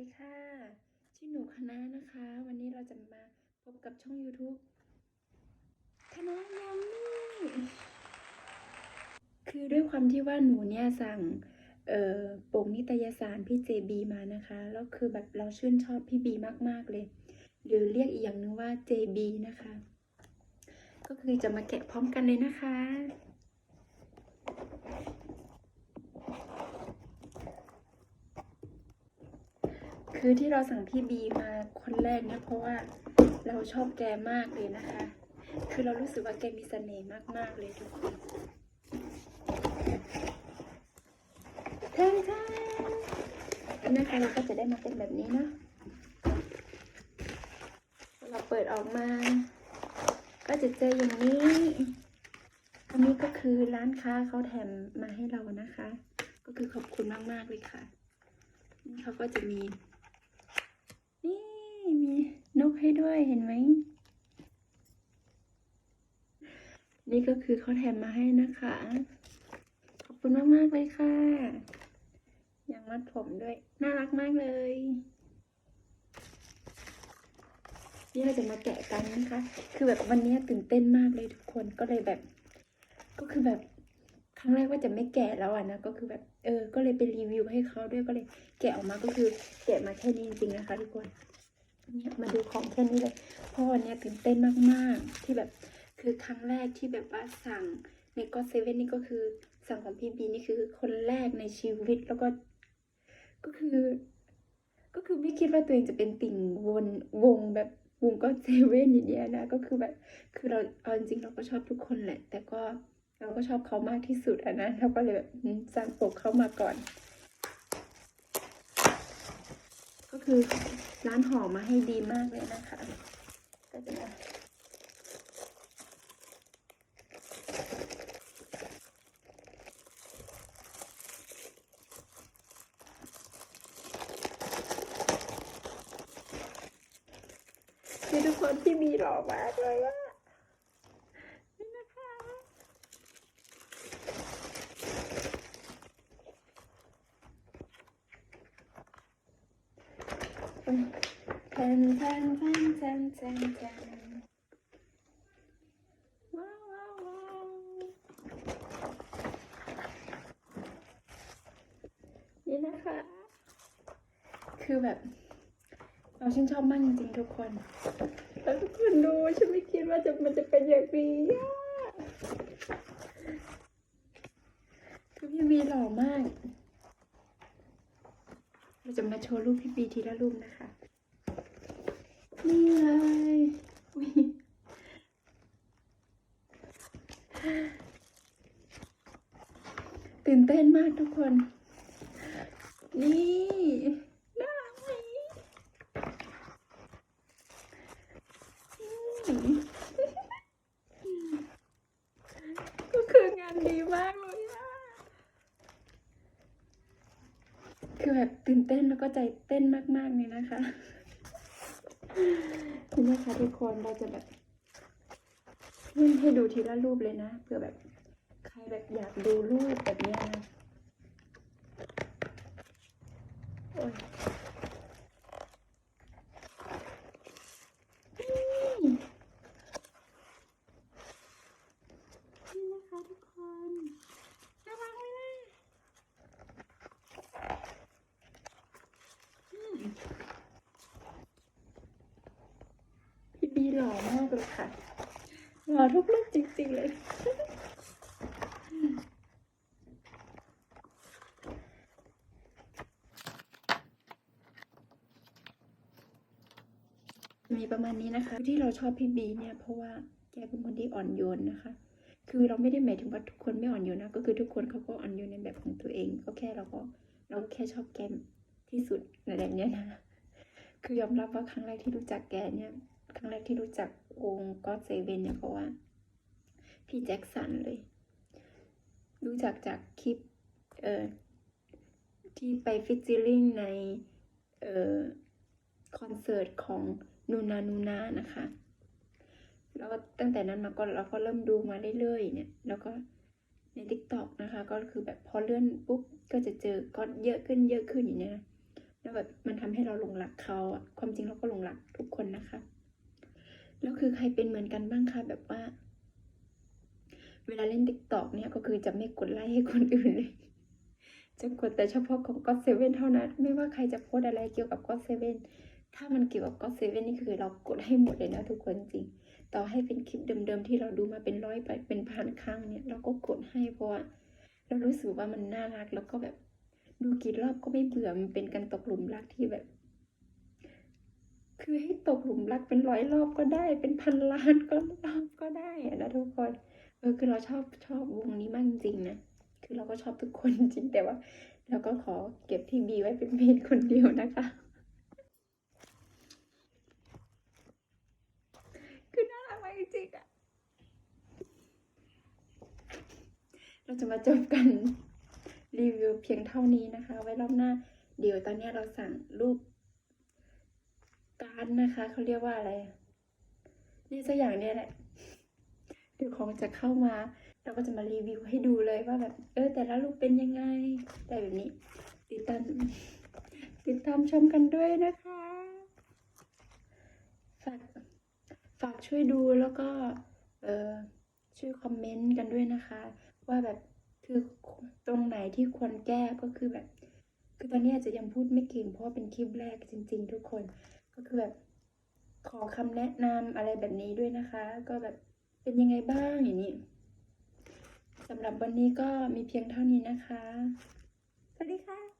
ดีค่ะ ชื่อหนูคณะนะคะ วันนี้เราจะมาพบกับช่อง YouTube คณะยามี่คือด้วยความที่ว่าหนูเนี่ยสั่งเอ่อปกนิตยสารพี่เจบีมานะคะแล้วคือแบบเราชื่นชอบพี่บีมากๆเลย หรือเรียกอีกอย่างหนึงว่า JB นะคะ ก็คือจะมาแกะพร้อมกันเลยนะคะ คือที่เราสั่งพี่บีมาคนแรกเนี่ยเพราะว่าเราชอบแกมากเลยนะคะ คือเรารู้สึกว่าแกมีเสน่ห์มาก ๆ เลยทุกคนท่นๆอันนะคะเราก็จะได้มาเป็นแบบนี้เนาะเราเปิดออกมา ก็จะเจออย่างนี้ อันนี้ก็คือร้านค้าเขาแถมมาให้เรานะคะ ก็คือขอบคุณมาก ๆ เลยค่ะ นี่เขาก็จะมี ให้ด้วยเห็นไหม นี่ก็คือเขาแถมมาให้นะคะ ขอบคุณมากๆเลยค่ะ อย่างมัดผมด้วย น่ารักมากเลย นี่เราจะมาแกะกันนะคะ คือแบบวันนี้ตื่นเต้นมากเลยทุกคนก็เลยแบบ ก็คือแบบครั้งแรกว่าจะไม่แกะแล้วอะนะก็คือแบบเออ ก็เลยไปรีวิวให้เขาด้วยก็เลยแกะออกมาก็คือแกะมาแค่นี้จริงๆนะคะทุกคน เนี่ยมาดูของแค่นี้เลยเพราะวันนี้ตื่นเต้นมากๆ ที่แบบคือครั้งแรกที่แบบว่าสั่งในก็เซเว่นนี่ก็คือสั่งของพี่บีนี่คือคนแรกในชีวิตแล้วก็ ก็คือ ก็คือไม่คิดว่าตัวเองจะเป็นติ่งวนวงแบบวงก็เซเว่นอย่างเงี้ยนะก็คือแบบคือเราเอาจริงเราก็ชอบทุกคนแหละ แต่ก็เราก็ชอบเขามากที่สุดอะนะเราก็เลยแบบสั่งปกเขามาก่อน ก็ คือร้านห่อมาให้ดีมากเลยนะคะ ก็จะมาคือทุกคนที่มีหล่อมากเลยอะนี่นะคะ แทนแทนแทนแทนแทนแทนว้าวว้าวว้าวนี่นะคะ คือแบบ เราชื่นชอบมากจริงๆทุกคน แล้วทุกคนดูฉันไม่คิดว่าจะมันจะเป็นอย่างนี้อะคือพี่บีหล่อมาก จะมาโชว์รูปพี่บีทีละรูปนะคะ นี่เลยตื่นเต้นมากทุกคน นี่น่ารักไหมอืมก็คืองานดีมากเลยอะ คือแบบตื่นเต้นแล้วก็ใจเต้นมากๆเลยนะคะนี่นะคะทุกคนเราจะแบบเล่นให้ดูทีละรูปเลยนะเผื่อแบบใครแบบอยากดูรูปแบบนี้นะโอ้ยนี่นี่นะคะทุกคนน่ารักไหมนะอืม พี่บีหล่อมากเลยค่ะหล่อทุกรูปจริง ๆ เลย มีประมาณนี้นะคะ ที่เราชอบพี่บีเนี่ย เพราะว่าแกเป็นคนที่อ่อนโยนนะคะ คือเราไม่ได้หมายถึงว่าทุกคนไม่อ่อนโยนนะ ก็คือทุกคนเขาก็อ่อนโยนในแบบของตัวเอง ก็แค่เราก็เราแค่ชอบแกมที่สุดอะไรแบบเนี้ยนะคือยอมรับว่าครั้งแรกที่รู้จักแกเนี่ย ครั้งแรกที่รู้จักวงก็เซเว่นเนี่ยเพราะว่า พี่แจ็คสันเลย รู้จักจากคลิป เอ่อ ที่ไปฟิชเจอริงใน เอ่อ คอนเสิร์ตของนูนานูนานะคะแล้วก็ตั้งแต่นั้นมาก็เราก็เริ่มดูมาเรื่อยๆเนี่ย แล้วก็ใน t ิ k t o k นะคะ ก็คือแบบพอเลื่อนปุ๊บ ก็จะเจอก็เยอะขึ้นเยอะขึ้นอย่างเนี้ยนะแล้วแบบมันทำให้เราหลงรักเขาอะความจริงเราก็หลงรักทุกคนนะคะ แล้วคือใครเป็นเหมือนกันบ้างคะแบบว่า เวลาเล่นติ๊กตอกเนี่ยก็คือจะไม่กดไลค์ให้คนอื่นเลย จะกดแต่เฉพาะของก็เซเว่นเท่านั้น ไม่ว่าใครจะโพสอะไรเกี่ยวกับก็เซเว่นถ้ามันเกี่ยวกับก็เซเว่นนี่คือเรากดให้หมดเลยนะทุกคนจริง ต่อให้เป็นคลิปเดิมๆที่เราดูมาเป็นร้อยเป็นพันครั้งเนี่ย เราก็กดให้เพราะว่าเรารู้สึกว่ามันน่ารักแล้วก็แบบ ดูกี่รอบก็ไม่เบื่อมันเป็นการตกหลุมรักที่แบบ คือให้ตกหลุมรักเป็นร้อยรอบก็ได้ เป็นพันล้านก็รอบก็ได้นะทุกคน เออคือเราชอบชอบวงนี้มากจริงๆนะคือเราก็ชอบทุกคนจริงแต่ว่า เราก็ขอเก็บพี่บีไว้เป็นเมนคนเดียวนะคะคือน่ารักมากจริงอะเราจะมาจบกันรีวิวเพียงเท่านี้นะคะ ไว้รอบหน้า เดี๋ยวตอนนี้เราสั่งรูป การนะคะเขาเรียกว่าอะไร นี่สักอย่างเนี่ยแหละเดี๋ยวของจะเข้ามา เราก็จะมารีวิวให้ดูเลยว่าแบบ เออ แต่ละรูปเป็นยังไงแต่แบบนี้ ติดตามติดตามชมกันด้วยนะคะฝากฝากช่วยดูแล้วก็ เออช่วยคอมเมนต์กันด้วยนะคะ ว่าแบบคือตรงไหนที่ควรแก้ก็คือแบบ คือตอนนี้อาจจะยังพูดไม่เก่งเพราะเป็นคลิปแรกจริง ๆ ทุกคน ก็คือแบบขอคำแนะนำอะไรแบบนี้ด้วยนะคะ ก็แบบเป็นยังไงบ้างอย่างนี้สำหรับวันนี้ก็มีเพียงเท่านี้นะคะ สวัสดีค่ะ